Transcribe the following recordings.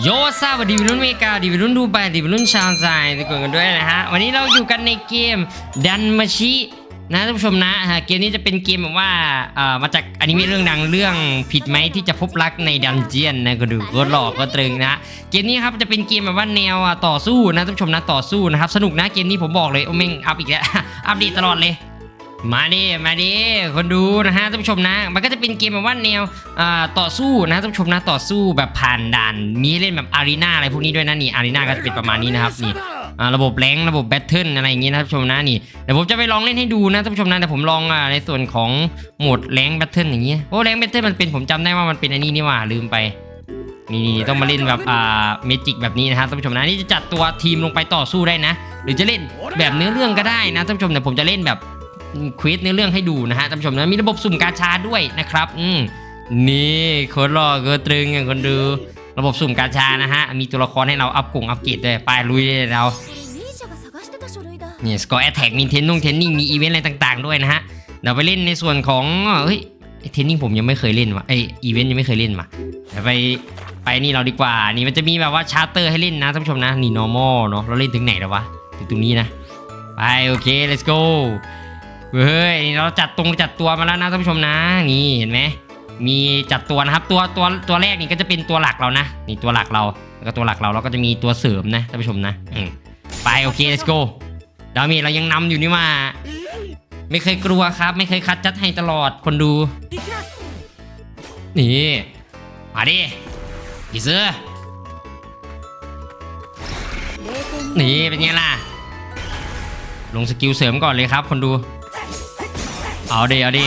โยซาวัสดีวัยรุ่นอเมริกาดีวัยรุ่นดูไบดีวัยรุ่นชาวไซทุกคนกันด้วยนะฮะ วันนี้เราอยู่กันในเกมดันมาชินะท่านผู้ชมนะฮะเกมนี้จะเป็นเกมแบบว่าเอ่อมาจากอนิเมะเรื่องดังเรื่องผิดไหมที่จะพบรักในดันเจียนนะก็ดูก็หลอกก็ตรึงนะเกมนี้ครับจะเป็นเกมแบบว่าแนวอะต่อสู้นะท่านผู้ชมนะต่อสู้นะครับสนุกนะเกมนี้ผมบอกเลยโอเมงอัพอีกแล้วอัปเดตตลอดเลย มาดิ มาดิ คนดูนะฮะท่านผู้ชมนะ มันก็จะเป็นเกมแบบว่าแนวอ่าต่อสู้นะท่านผู้ชมนะต่อสู้แบบผ่านด่าน มีเล่นแบบอารีนาอะไรพวกนี้ด้วยนะนี่อารีนาก็จะเป็นประมาณนี้นะครับนี่อ่าระบบแรงระบบแบทเทิลอะไรอย่างงี้นะท่านผู้ชมนะนี่เดี๋ยวผมจะไปลองเล่นให้ดูนะท่านผู้ชมนะแต่ผมลองอ่าในส่วนของโหมดแรงแบทเทิลอย่างเงี้ยโอ้แรงแบทเทิลมันเป็นผมจำได้ว่ามันเป็นอันนี้นี่ว่าลืมไปนี่นี่ต้องมาเล่นแบบอ่าเมจิกแบบนี้นะครับท่านผู้ชมนะนี่จะจัดตัวทีมลงไปต่อสู้ได้นะ หรือจะเล่นแบบเนื้อเรื่องก็ได้นะท่านผู้ชมแต่ผมจะเล่นแบบ ควิสในเรื่องให้ดูนะฮะท่านผู้ชมนะมีระบบสุ่มกาชาด้วยนะครับอืมนี่คนรอก็ตรึงอย่างคนดู ระบบสุ่มกาชานะฮะ มีตัวละครให้เราอัพกลุ่มอัพเกรดด้วยไปลุยเลยเราเนี่ยสกอร์แอทแท็กมีเทนนิ่งเทนนิ่งมีอีเวนต์อะไรต่างๆด้วยนะฮะเดี๋ยวไปเล่นในส่วนของเฮ้ยเทนนิ่งผมยังไม่เคยเล่นว่ะไออีเวนต์ยังไม่เคยเล่นมาเไปไปนี่เราดีกว่า นี่มันจะมีแบบว่าชาร์เตอร์ให้เล่นนะท่านผู้ชมนะ นี่ normal เนาะเราเล่นถึงไหนแล้ววะ ถึงตรงนี้นะ ไป โอเค let's go เฮ้ยเราจัดตรงจัดตัวมาแล้วนะท่านผู้ชมนะนี่เห็นไหมมีจัดตัวนะครับตัวตัวตัวแรกนี่ก็จะเป็นตัวหลักเรานะนี่ตัวหลักเราแล้วก็ตัวหลักเราแล้วก็จะมีตัวเสริมนะท่านผู้ชมนะไปโอเค let's go ดามจเรายังนำอยู่นี่มาไม่เคยกลัวครับ ไม่เคยคัดจัดให้ตลอดคนดู นี่มาดิผีเสื้อนี่เป็นไงล่ะ ลงสกิลเสริมก่อนเลยครับคนดู เอาดิเอาดิ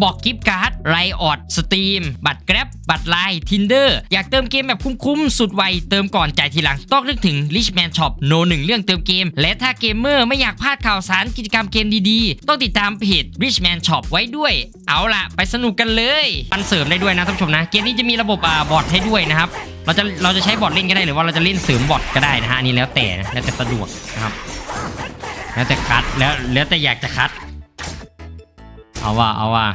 บบอกกิฟต์การ์ดไรออดสตรีมบัตรแกร็บบัตรไลน์ทินเดอร์อยากเติมเกมแบบคุ้มๆ สุดไว เติมก่อนจ่ายทีหลัง ต้องนึกถึง Richman Shop โนหนึ่งเรื่องเติมเกม และถ้าเกมเมอร์ไม่อยากพลาดข่าวสารกิจกรรมเกมดีๆ ต้องติดตามเพจ Richman Shop ไว้ด้วย เอาล่ะ ไปสนุกกันเลยปันเสริมได้ด้วยนะท่านผู้ชมนะ เกมนี้จะมีระบบอบอทให้ด้วยนะครับเราจะเราจะใช้บอทเล่นก็ได้หรือว่าเราจะเล่นเสริมบอทก็ได้นะฮะนนี้แล้วแต่นะแล้วแต่สะดวกนะครับแล้วแต่คัดแล้วแล้วแต่อยากจะคัดเอาว่าเอาว่า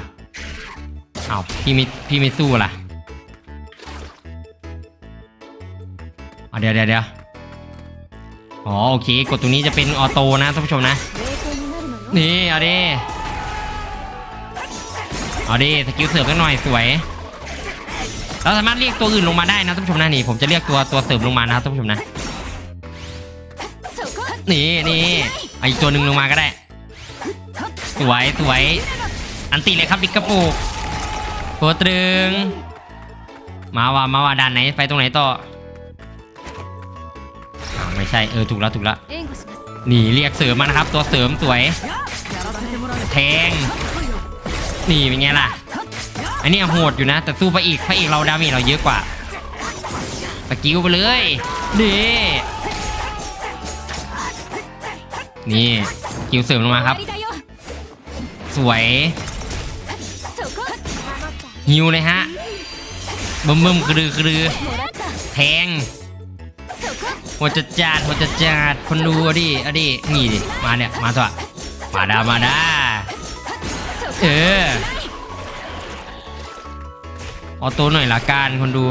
เอาพี่ไม่พี่ไม่สู้ล่ะเดี๋ยวเดี๋ยวเดี๋ยวอ๋อโอเคกดตรงนี้จะเป็นออโต้นะท่านผู้ชมนะนี่เอาดิเอาดิสกิลเสริมกันหน่อยสวยเราสามารถเรียกตัวอื่นลงมาได้นะท่านผู้ชมนะนี่ผมจะเรียกตัวตัวเสริมลงมานะครับท่านผู้ชมนะนี่นี่อีกตัวหนึ่งลงมาก็ได้ สวยสวยอันตีเลยครับบิ๊กกระปุก โคตรึง มาว่ะมาว่ะด่านไหนไปตรงไหนต่อไม่ใช่เออถูกแล้วถูกแล้วหนีเรียกเสริมมานะครับ ตัวเสริมสวย แทง นี่เป็นไงล่ะ อันนี้โหดอยู่นะ แต่สู้ไปอีกไปอีกเราดาเมจเราเยอะกว่าตะกิลไปเลยนี่นี่กิ้วเสริมลงมาครับ สวย ฮิวเลยฮะบึมบึมกระดือกระดือแทงหัวจัดจัดหัวจัดจัดคนดูอดิอดินี่ดิมาเนี่ยมาเถอะมาดามาดาเออเอาตัวหน่อยละกันคนดู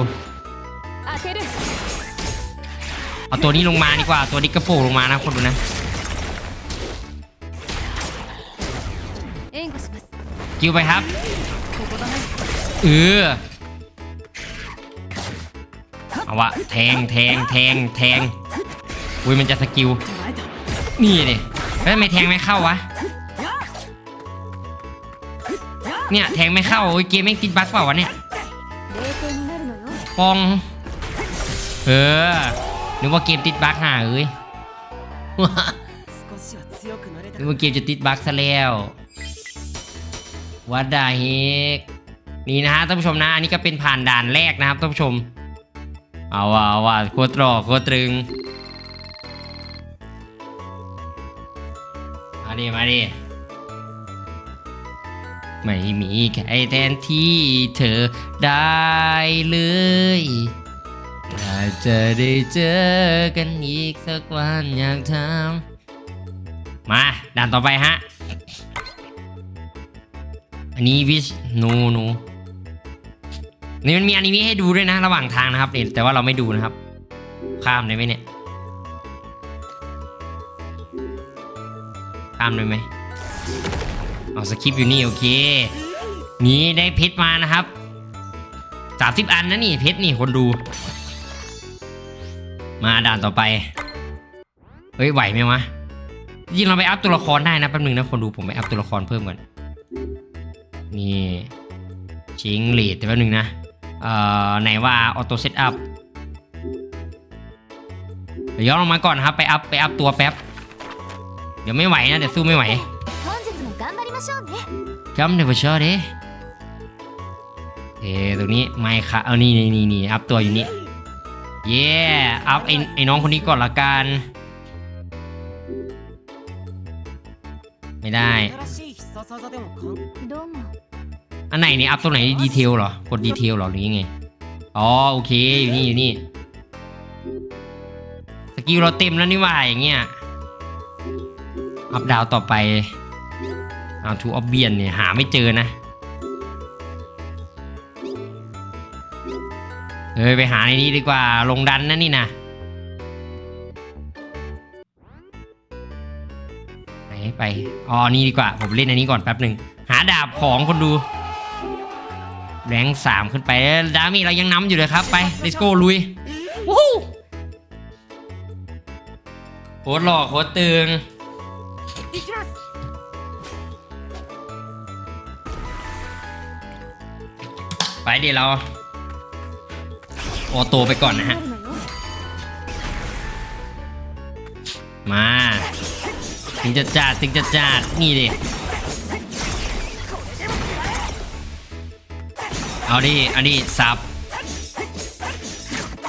เอาตัวนี้ลงมาดีกว่าตัวนี้กระโปงลงมานะคนดูนะกิวไปครับ เออเอาวะแทงแทงแทงแทงอุ้ยมันจะสกิลนี่ดิแล้วไม่แทงไม่เข้าวะเนี่ยแทงไม่เข้าโอ้ยเกมไม่ติดบัสเปล่าวะเนี่ยปองเออนึกว่าเกมติดบัคห่าเอ้ยนึกว่าเกมจะติดบัคซะแล้ววัดดาเฮก นี่นะฮะท่านผู้ชมนะอันนี้ก็เป็นผ่านด่านแรกนะครับท่านผู้ชม เอาว่ะเอาว่ะโคตรหล่อโคตรตรึงมาดิมาดิไม่มีใครแทนที่เธอได้เลยอาจจะได้เจอกันอีกสักวันอยากทำมาด่านต่อไปฮะ อันนี้วิชนูนู นี่มันมีอนิเมะให้ดูด้วยนะ ระหว่างทางนะครับนี่แต่ว่าเราไม่ดูนะครับ ข้ามได้ไหมเนี่ย ข้ามได้ไหมเอาสคริปต์อยู่นี่โอเค นี่ได้เพชรมานะครับสามสิบอันนะนี่เพชรนี่คนดู มาด่านต่อไป เฮ้ยไหวไหมวะจริงเราไปอัพตัวละครได้นะแป๊บนึงนะคนดูผมไปอัพตัวละครเพิ่มก่อนนี่ชิงลีดแต่แป๊บนึงนะ ออไหนว่าออโต้เซตอัพเดี๋ยวย้อนลงมาก่อนครับไปอัพไปอัพตัวแป๊บ เดี๋ยวไม่ไหวนะเดี๋ยวสู้ไม่ไหวจำเดี๋ยวไปเชื่ด้เอตรงนี้ไม่ค่ะเอานี่นี่นี่นี่อัพตัวอยู่นี่เย่อัพไอไอ้น้องคนนี้ก่อนละกันไม่ได้ อันไหนเนี่ยอัพตัวไหนดีเทลเหรอกดดีเทลเหรอหรือยังไงอ๋อโอเคอยู่นี่อยู่นี่สกิลเราเต็มแล้วนี่หว่าอย่างเงี้ยอัพดาวต่อไปเอาทูออบเบียนเนี่ยหาไม่เจอนะเฮ้ยไปหาในนี้ดีกว่าลงดันนะนี่นะไหนไปอ๋อนี่ดีกว่าผมเล่นอันนี้ก่อนแป๊บหนึ่งหาดาบของคนดู แรงสามขึ้นไปดามี่เรายังน้ำอยู่เลยครับไปดิสโก้ลุยวู้ฮู้โคตรหล่อโคตรตึงไปเดี๋ยวเราออโต้ไปก่อนนะฮะ มา ถึงจะจัดถึงจะจัดนี่ดิ เอาดิอันนี้ซับ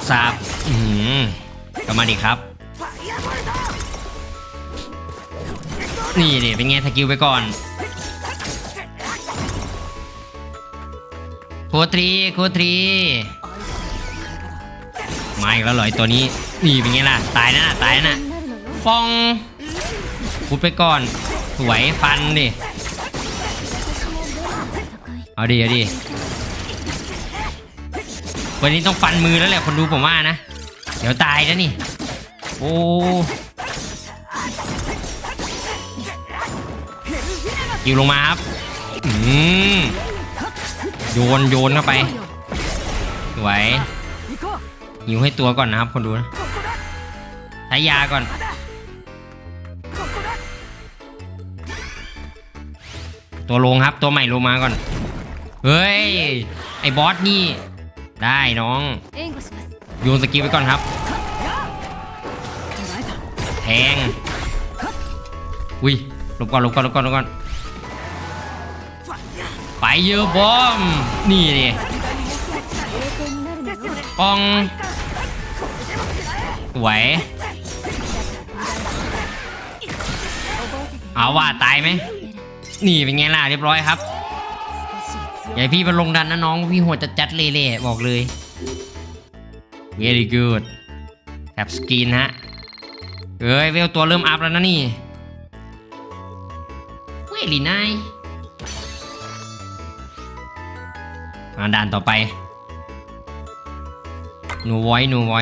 ซับอืมก็มาดิครับ นี่ดิเป็นไงสกิลไปก่อนโคตรีโคตรีมาอีกแล้วหรอยตัวนี้ นี่เป็นไงล่ะ ตายนะตายนะฟองพูดไปก่อนสวยฟันดิ เอาดีเอาดี วันนี้ต้องฟันมือแล้วแหละคนดูผมว่านะ เดี๋ยวตายแล้วนี่ โอ้อยู่ลงมาครับอืมโยนโยนเข้าไปสวยหิวให้ตัวก่อนนะครับ คนดูนะใช้ยาก่อน ตัวลงครับตัวใหม่ลงมาก่อน เฮ้ย ไอ้บอสนี่ ได้น้องโยนสกิลไปก่อนครับ แทง อุ้ยลบก่อนลบก่อนลบก่อนลบก่อน ไปเยอะบอม นี่นี่ปองไหวเอาว่าตายไหม นี่เป็นไงล่ะเรียบร้อยครับ อย่าให้พี่มาลงดันนะน้อง พี่โหดจัดจัดเล่ๆบอกเลย very good แท็บสกรีนฮะเอ้ยเวลตัวเริ่มอัพแล้วนะนี่เวลีนายมาด่านต่อไปหนูไว้หนูไว้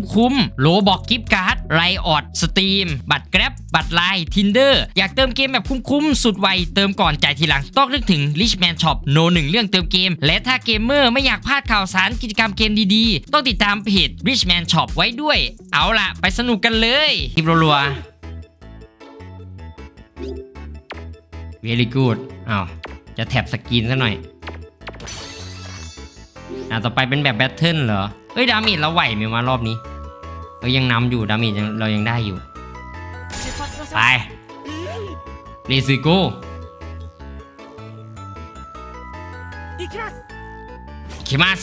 ๆโลบอกกิฟต์การ์ดไลออดสตรีมบัตรแกร็บบัตรไลน์ทินเดอร์อยากเติมเกมแบบคุ้มๆ สุดไว เติมก่อนจ่ายทีหลัง ต้องนึกถึง Richman Shop โนหนึ่งเรื่องเติมเกม และถ้าเกมเมอร์ไม่อยากพลาดข่าวสารกิจกรรมเกมดีๆ ต้องติดตามเพจ Richman Shop ไว้ด้วย เอาล่ะ ไปสนุกกันเลยคลิปรัวๆ very good อ้าวจะแท็บสกรีนซะหน่อยอะต่อไปเป็นแบบแบทเทิลเหรอเอ้ย ดาเมจเราไหวไหมวะรอบนี้ เอ้ยยังนำอยู่ ดาเมจยังเรายังได้อยู่ 出発の ไปเลซิโก 行きます เคมัส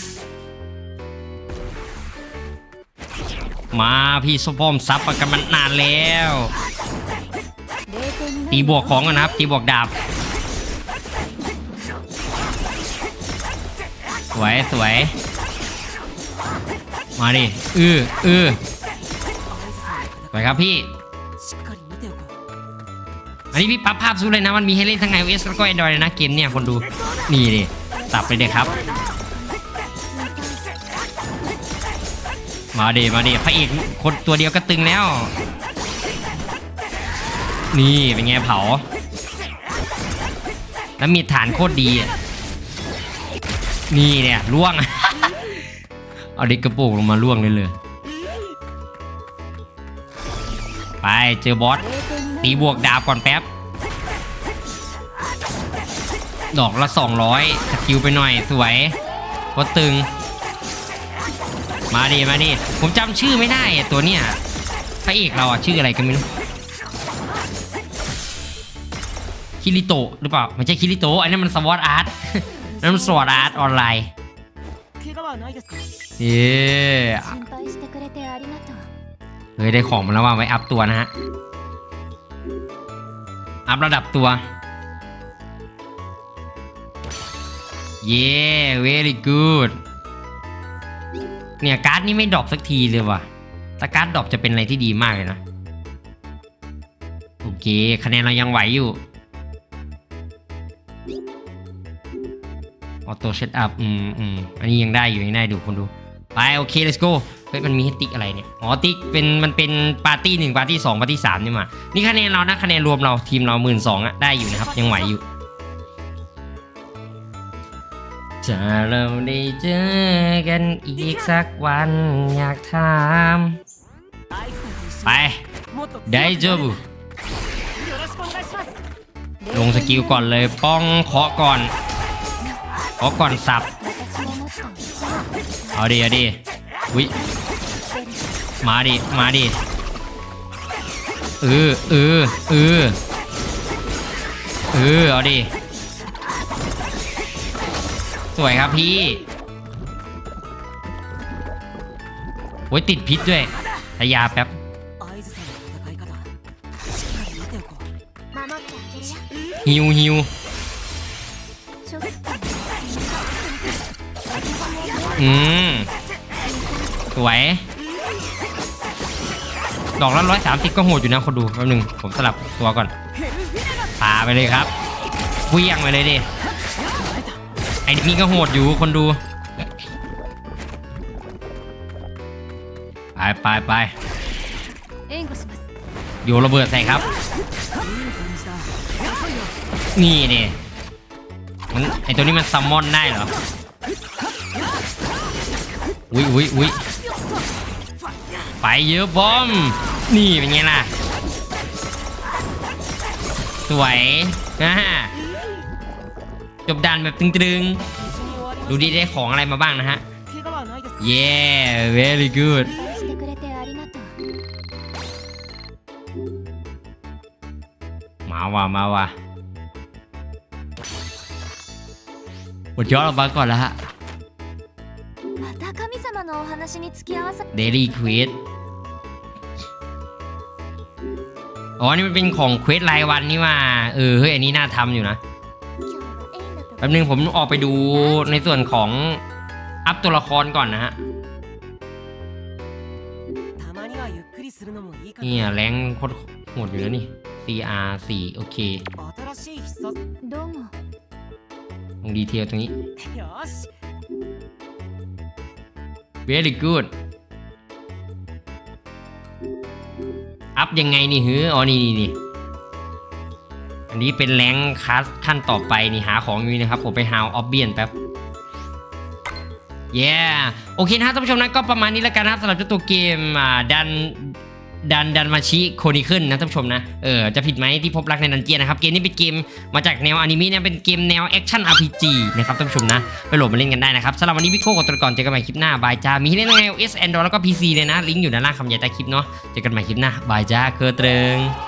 มาพี่สปอมซับประกันมันนานแล้ว 0点にな ตี る บวกของกันนะครับ ตีบวกดาบ สวย สวย มาดิ อืออือส วยครับพี่ อันนี้พี่ปั๊บภาพสู้เลยนะ มันมีให้เล่นทั้งไอโอเอสแล้วก็แอนดรอยนะเกมเนี่ยคนดู นี่เลยสับไปเลยครับ มาเดมาเดพระเอกคนตัวเดียวก็ตึงแล้ว นี่เป็นไงเผา แล้วมีฐานโคตรดี นี่เนี่ยล่วง เอาดิกกระโปรงลงมาล่วงเลยเลย ไปเจอบอสตีบวกดาบก่อนแป๊บ ดอกละ 200สกิลไปหน่อยสวยก็ตึง มาดิมาดิผมจำชื่อไม่ได้ตัวเนี้ยพระเอกเราอะชื่ออะไรกันไม่รู้คิริโตหรือเปล่าไม่ใช่คิริโตอันนั้มันสวอตอาร์ตนั่นมันสวอตอาร์ตออนไลน์เย้ เฮ้ยได้ของมาแล้วว่าไว้อัพตัวนะฮะ อัพระดับตัว เย้ very good เนี่ยการ์ดนี่ไม่ดรอปสักทีเลยว่ะถ้าการ์ดดรอปจะเป็นอะไรที่ดีมากเลยนะ โอเค คะแนนเรายังไหวอยู่ ออโต้เซตอัพ อืมอืมอันนี้ยังได้อยู่ยังได้ดูคนดู ไป โอเค let's go เฮ้ยมันมีให้ติอะไรเนี่ย อ๋อติเป็นมันเป็นปาร์ตี้หนึ่งปาร์ตี้สองปาร์ตี้สามนี่มา นี่คะแนนเรานะ คะแนนรวมเราทีมเราหมื่นสองอะได้อยู่นะครับ ยังไหวอยู่ จะเราได้เจอกันอีกสักวันอยากถามไปได้จบลงสกิลก่อนเลยป้องเคาะก่อนเคาะก่อนสับเอาดีเอาดีอุ้ย มาดิ มาดิเออเออเออเออเอาดิ สวยครับพี่โอ้ยติดพิษด้วยทายาแป๊บฮิวฮิวอืม สวย ดอกละร้อยสามสิบก็โหดอยู่นะคนดูแป๊บนึงผมสลับตัวก่อนปาไปเลยครับเวียงไปเลยดิไอ้นี่ก็โหดอยู่คนดูไปไปไปโยระเบิดใส่ครับ นี่ดิมันไอตัวนี้มันซัมมอนได้เหรออุ้ยอุ้ยอุ้ยไปเยอะบอม นี่เป็นไงล่ะ สวยนะฮะจบดันแบบตึงๆ ดูดิได้ของอะไรมาบ้างนะฮะ yeah very good มาว่ะมาว่ะหมดย้อนออกมาก่อนละฮะเดลี่ควีด อ๋อ นี่มันเป็นของเควสรายวันนี่ว่า เออ เฮ้ย อันนี้น่าทำอยู่นะ แป๊บนึงผมออกไปดูในส่วนของอัพตัวละครก่อนนะฮะนี่ยแรงโคตรโหดอยู่แล้วนี่ CR 4โอเคลงดีเทลตรงนี้ very good อัพยังไงนี่ฮืออ๋อนี่นี่นี่อันนี้เป็นแรงคัสขั้นต่อไปนี่หาของอยู่นะครับ ผมไปหาออบเบียนแป๊บเย้โอเคนะท่านผู้ชมนะก็ประมาณนี้แล้วกันนะครับสำหรับเจ้าตัวเกมดัน ดันดันมาชิโคนิขึ้นนะท่านผู้ชมนะ เออจะผิดไหมที่พบรักในดันเจียนนะครับ เกมนี้เป็นเกมมาจากแนวอนิเมะเนี่ยเป็นเกมแนวแอคชั่น RPG นะครับท่านผู้ชมนะ ไปโหลดมาเล่นกันได้นะครับสำหรับวันนี้พี่โคกดตัวก่อนเจอกันใหม่คลิปหน้าบายจ้า มีให้เล่นใน iOS Android แล้วก็ PC เลยนะ ลิงก์อยู่ด้านล่างคำใหญ่ใต้คลิปเนาะ เจอกันใหม่คลิปหน้าบายจ้าเคอเตรง